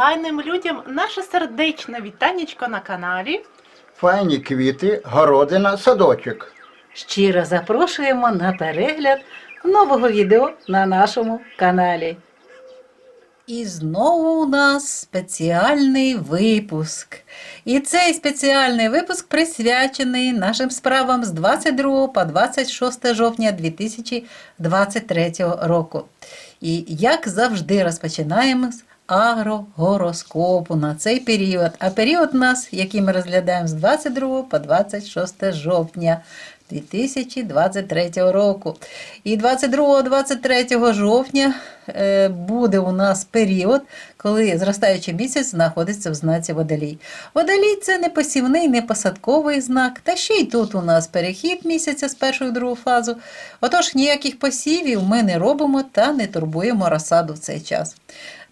файним людям наше сердечне вітанечко на каналі. Файні квіти, городина, садочок. Щиро запрошуємо на перегляд нового відео на нашому каналі. І знову у нас спеціальний випуск. І цей спеціальний випуск присвячений нашим справам з 22 по 26 жовтня 2023 року. І як завжди розпочинаємо з агрогороскопу на цей період. А період у нас, який ми розглядаємо з 22 по 26 жовтня 2023 року. І 22-23 жовтня е, буде у нас період, коли зростаючий місяць знаходиться в знаці водолій. Водолій це не посівний, не посадковий знак, та ще й тут у нас перехід місяця з першої в другу фазу. Отож, ніяких посівів ми не робимо та не турбуємо розсаду в цей час.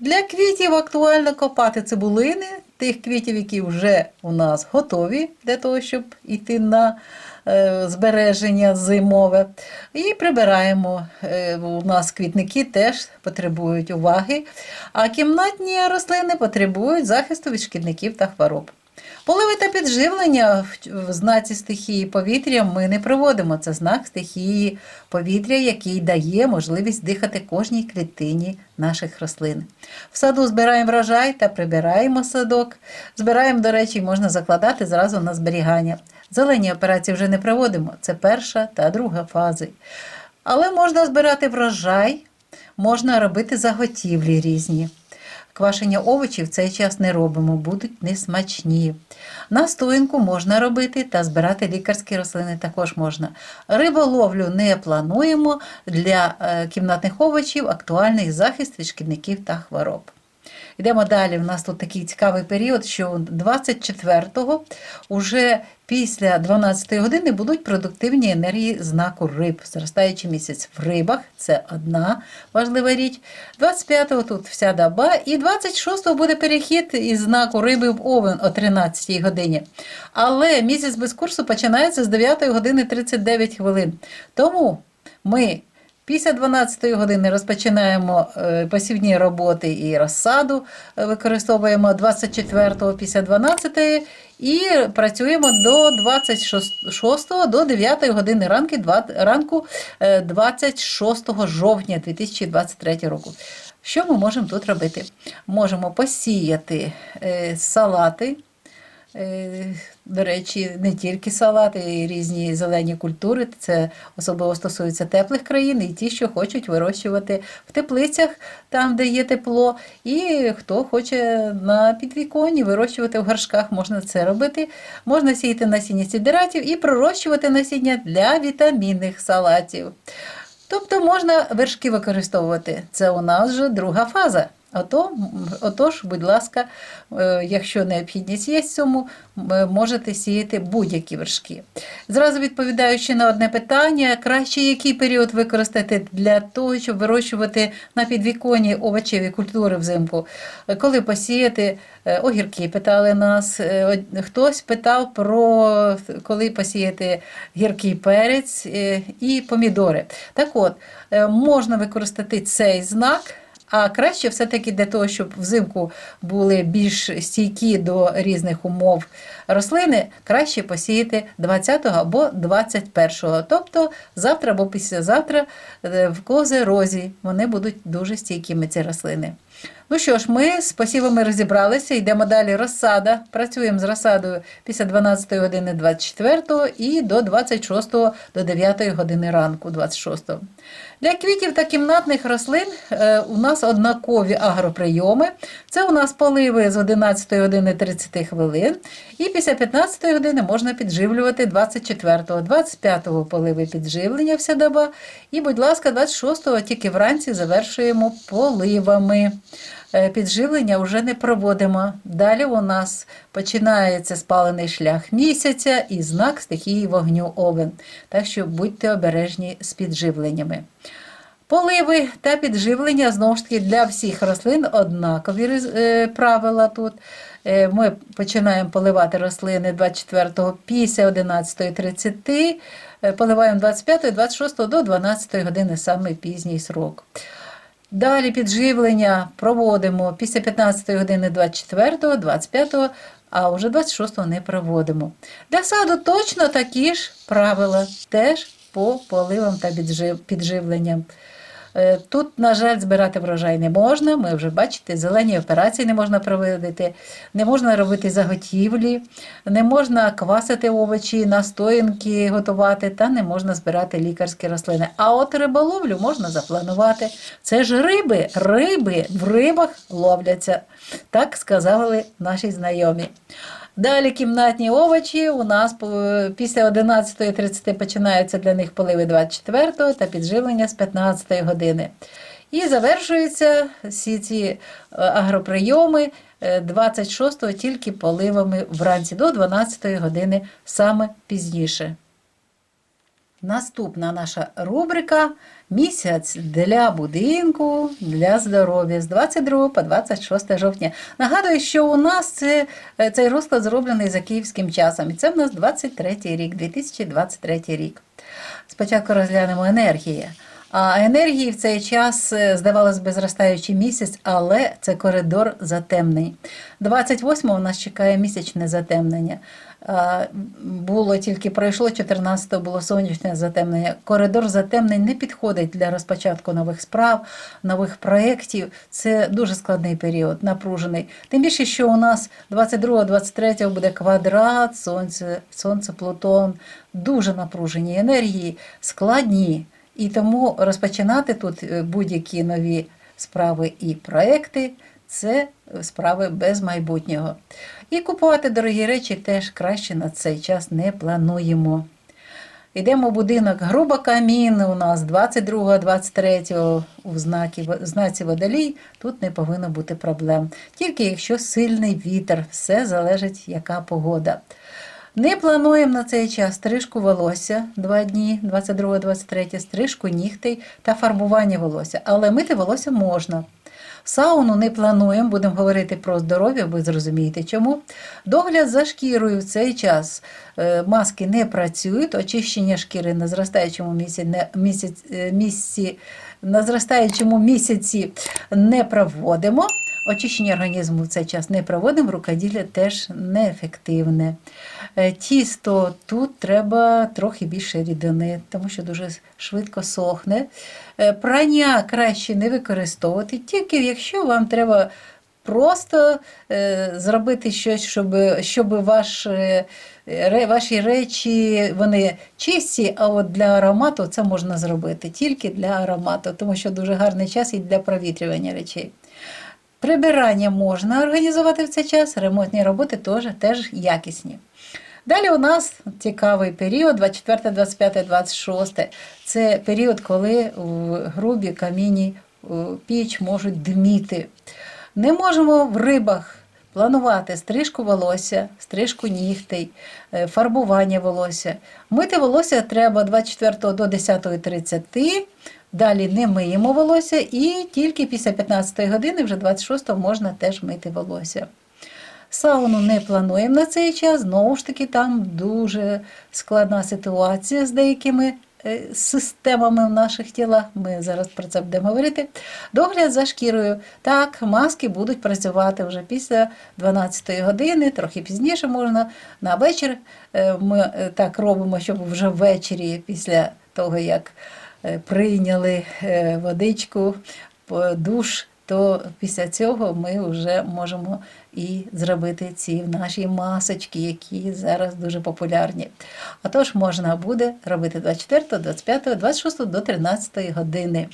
Для квітів актуально копати цибулини, тих квітів, які вже у нас готові для того, щоб йти на збереження зимове. І прибираємо. Е, У нас квітники теж потребують уваги, а кімнатні рослини потребують захисту від шкідників та хвороб. Поливи та підживлення в знаці стихії повітря ми не проводимо. Це знак стихії повітря, який дає можливість дихати кожній клітині наших рослин. В саду збираємо врожай та прибираємо садок. Збираємо, до речі, можна закладати зразу на зберігання. Зелені операції вже не проводимо. Це перша та друга фази. Але можна збирати врожай, можна робити заготівлі різні. Квашення овочів в цей час не робимо, будуть несмачні. Настоянку можна робити та збирати лікарські рослини також можна. Риболовлю не плануємо для е, кімнатних овочів, актуальний захист від шкідників та хвороб. Йдемо далі. У нас тут такий цікавий період, що 24-го, уже після 12-ї години, будуть продуктивні енергії знаку риб. Зростаючий місяць в рибах це одна важлива річ. 25-го тут вся доба, і 26-го буде перехід із знаку риби в овен о 13-й годині. Але місяць без курсу починається з 9 години 39 хвилин. Тому ми Після 12 години розпочинаємо е, посівні роботи і розсаду, е, використовуємо 24-го після 12 і працюємо до 26 до 9 години ранки, ранку е, 26 жовтня 2023 року. Що ми можемо тут робити? Можемо посіяти е, салати. Е, До речі, не тільки салати, і різні зелені культури. Це особливо стосується теплих країн і ті, що хочуть вирощувати в теплицях, там, де є тепло. І хто хоче на підвіконні вирощувати в горшках, можна це робити. Можна сіяти насіння сідератів і пророщувати насіння для вітамінних салатів. Тобто можна вершки використовувати. Це у нас вже друга фаза. Ото, отож, будь ласка, е, якщо необхідність є цьому, можете сіяти будь-які вершки. Зразу відповідаючи на одне питання, краще який період використати для того, щоб вирощувати на підвіконні овочеві культури взимку, Е, коли посіяти е, огірки, питали нас. Е, Хтось питав про коли посіяти гіркий перець е, і помідори. Так от, е, можна використати цей знак. А краще все-таки для того, щоб взимку були більш стійкі до різних умов рослини, краще посіяти 20 або 21. Тобто завтра або післязавтра е, в козерозі вони будуть дуже стійкими, ці рослини. Ну що ж, ми з посівами розібралися, йдемо далі. Розсада. Працюємо з розсадою після 12 години 24 і до 26 до 9 години ранку 26. Для квітів та кімнатних рослин е, у нас однакові агроприйоми. Це у нас поливи з 11 години 30 хвилин. І після 15 години можна підживлювати 24-го, 25-го поливи підживлення вся доба. І, будь ласка, 26-го тільки вранці завершуємо поливами. Е, Підживлення вже не проводимо. Далі у нас починається спалений шлях місяця і знак стихії вогню овен. Так що будьте обережні з підживленнями. Поливи та підживлення знову ж таки для всіх рослин однакові е, правила тут. Е, Ми починаємо поливати рослини 24-го після 11.30, е, поливаємо 25-го, 26-го до 12 години, саме пізній срок. Далі підживлення проводимо після 15 години 24, 25, а вже 26 не проводимо. Для саду точно такі ж правила, теж по поливам та підживленням. Е, Тут, на жаль, збирати врожай не можна. Ми вже бачите, зелені операції не можна проводити, не можна робити заготівлі, не можна квасити овочі, настоянки готувати, та не можна збирати лікарські рослини. А от риболовлю можна запланувати. Це ж риби, риби в рибах ловляться. Так сказали наші знайомі. Далі кімнатні овочі у нас після 11.30 починаються для них поливи 24 та підживлення з 15 години. І завершуються всі ці е, агроприйоми е, 26-го тільки поливами вранці до 12 години саме пізніше. Наступна наша рубрика Місяць для будинку для здоров'я з 22 по 26 жовтня. Нагадую, що у нас це, е, цей розклад зроблений за київським часом. І це в нас 23 рік, 2023 рік. Спочатку розглянемо енергії. А енергії в цей час, е, здавалось би, зростаючий місяць, але це коридор затемнень. 28-го у нас чекає місячне затемнення. Було тільки пройшло 14-го було сонячне затемнення. Коридор затемнень не підходить для розпочатку нових справ, нових проєктів. Це дуже складний період, напружений. Тим більше, що у нас 22-23 буде квадрат, сонце, сонце, Плутон, дуже напружені енергії, складні. І тому розпочинати тут е, будь-які нові справи і проекти це справи без майбутнього. І купувати дорогі речі теж краще на цей час не плануємо. Йдемо в будинок грубо камін у нас 22-23 у знакі, знаці водолій. Тут не повинно бути проблем. Тільки якщо сильний вітер, все залежить, яка погода. Не плануємо на цей час стрижку волосся два дні, 22-23, стрижку нігтей та фарбування волосся. Але мити волосся можна. Сауну не плануємо, будемо говорити про здоров'я, ви зрозумієте чому. Догляд за шкірою в цей час е, маски не працюють, очищення шкіри на зростаючому місяці, не, місяць, е, місяці, на зростаючому місяці не проводимо. Очищення організму в цей час не проводимо, рукоділля теж неефективне. Е, Тісто тут треба трохи більше рідини, тому що дуже швидко сохне. Е, Прання краще не використовувати, тільки якщо вам треба просто е, зробити щось, щоб, щоб ваш, е, ваші речі вони чисті, а от для аромату це можна зробити тільки для аромату, тому що дуже гарний час і для провітрювання речей. Прибирання можна організувати в цей час, ремонтні роботи теж, теж якісні. Далі у нас цікавий період 24, 25, 26. Це період, коли в грубі камінні піч можуть дміти. Не можемо в рибах планувати стрижку волосся, стрижку нігтей, е, фарбування волосся. Мити волосся треба 24 до 10.30. Далі не миємо волосся і тільки після 15 години, вже 26 можна теж мити волосся. Сауну не плануємо на цей час, знову ж таки, там дуже складна ситуація з деякими е, системами в наших тілах. Ми зараз про це будемо говорити. Догляд за шкірою. Так, маски будуть працювати вже після 12 години, трохи пізніше можна на вечір. Е, Ми е, так робимо, щоб вже ввечері, після того, як прийняли водичку, душ, то після цього ми вже можемо і зробити ці наші масочки, які зараз дуже популярні. А тож можна буде робити 24, 25, 26 до 13 години.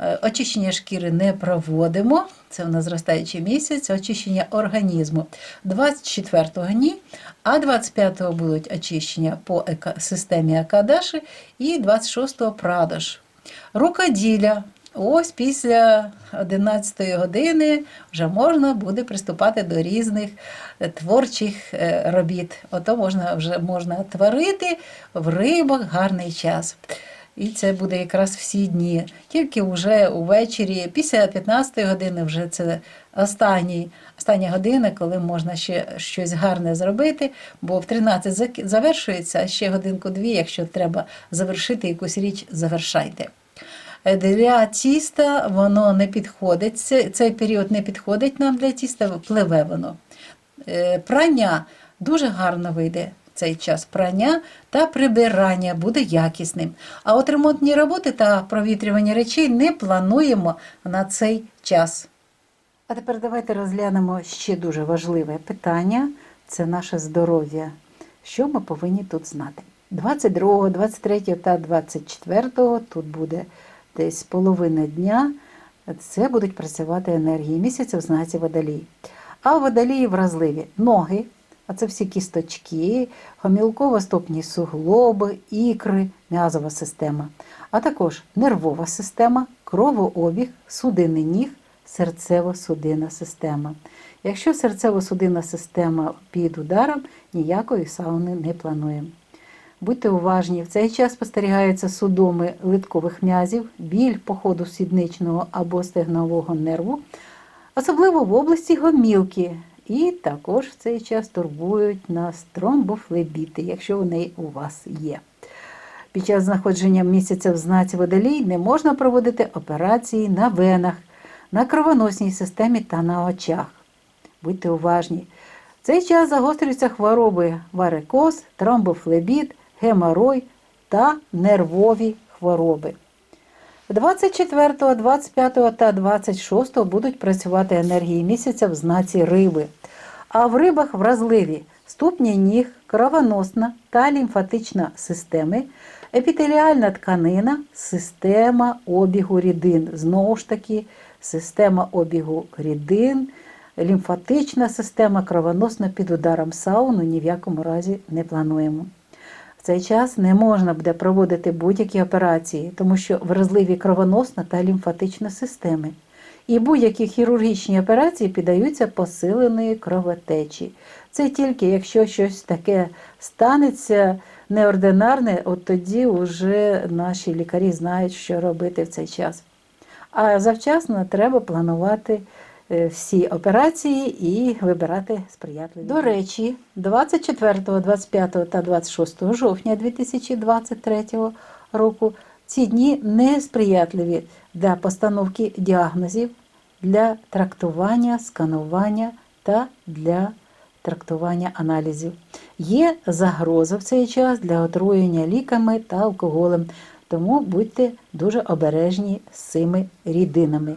Е, Очищення шкіри не проводимо, це в нас зростаючий місяць, очищення організму 24-го ні, а 25-го будуть очищення по ека- системі Акадаші і 26-го Прадош. Рукоділля. Ось після 11 години вже можна буде приступати до різних е, творчих е, робіт. Ото можна вже можна творити в рибах гарний час. І це буде якраз всі дні. Тільки вже увечері, після 15 години, вже це останній, остання година, коли можна ще щось гарне зробити, бо в 13 завершується, а ще годинку-дві, якщо треба завершити якусь річ, завершайте. Е, Для тіста воно не підходить. Цей період не підходить нам для тіста, пливе воно. Е, Прання дуже гарно вийде цей час. Прання та прибирання буде якісним. А от ремонтні роботи та провітрювання речей не плануємо на цей час. А тепер давайте розглянемо ще дуже важливе питання це наше здоров'я. Що ми повинні тут знати? 22, 23 та 24 тут буде десь половина дня. Це будуть працювати енергії місяця в знаці водолій. А водолії вразливі ноги, а це всі кісточки, гомілково-стопні суглоби, ікри, м'язова система, а також нервова система, кровообіг, судинний ніг, серцево-судинна система. Якщо серцево-судинна система під ударом, ніякої сауни не плануємо. Будьте уважні, в цей час спостерігаються судоми литкових м'язів, біль по ходу сідничного або стегнового нерву, особливо в області гомілки. І також в цей час турбують нас тромбофлебіти, якщо вони у вас є. Під час знаходження місяця в знаці водолій не можна проводити операції на венах, на кровоносній системі та на очах. Будьте уважні. В цей час загострюються хвороби варикоз, тромбофлебіт, геморой та нервові хвороби. 24, 25 та 26 будуть працювати енергії місяця в знаці риби. А в рибах вразливі ступні ніг, кровоносна та лімфатична системи, епітеліальна тканина, система обігу рідин. Знову ж таки, система обігу рідин, лімфатична система, кровоносна під ударом сауну ні в якому разі не плануємо. Цей час не можна буде проводити будь-які операції, тому що вразливі кровоносна та лімфатична системи. І будь-які хірургічні операції піддаються посиленої кровотечі. Це тільки якщо щось таке станеться неординарне, от тоді вже наші лікарі знають, що робити в цей час. А завчасно треба планувати всі операції і вибирати сприятливі. До речі, 24, 25 та 26 жовтня 2023 року ці дні несприятливі для постановки діагнозів, для трактування, сканування та для трактування аналізів. Є загроза в цей час для отруєння ліками та алкоголем, тому будьте дуже обережні з цими рідинами.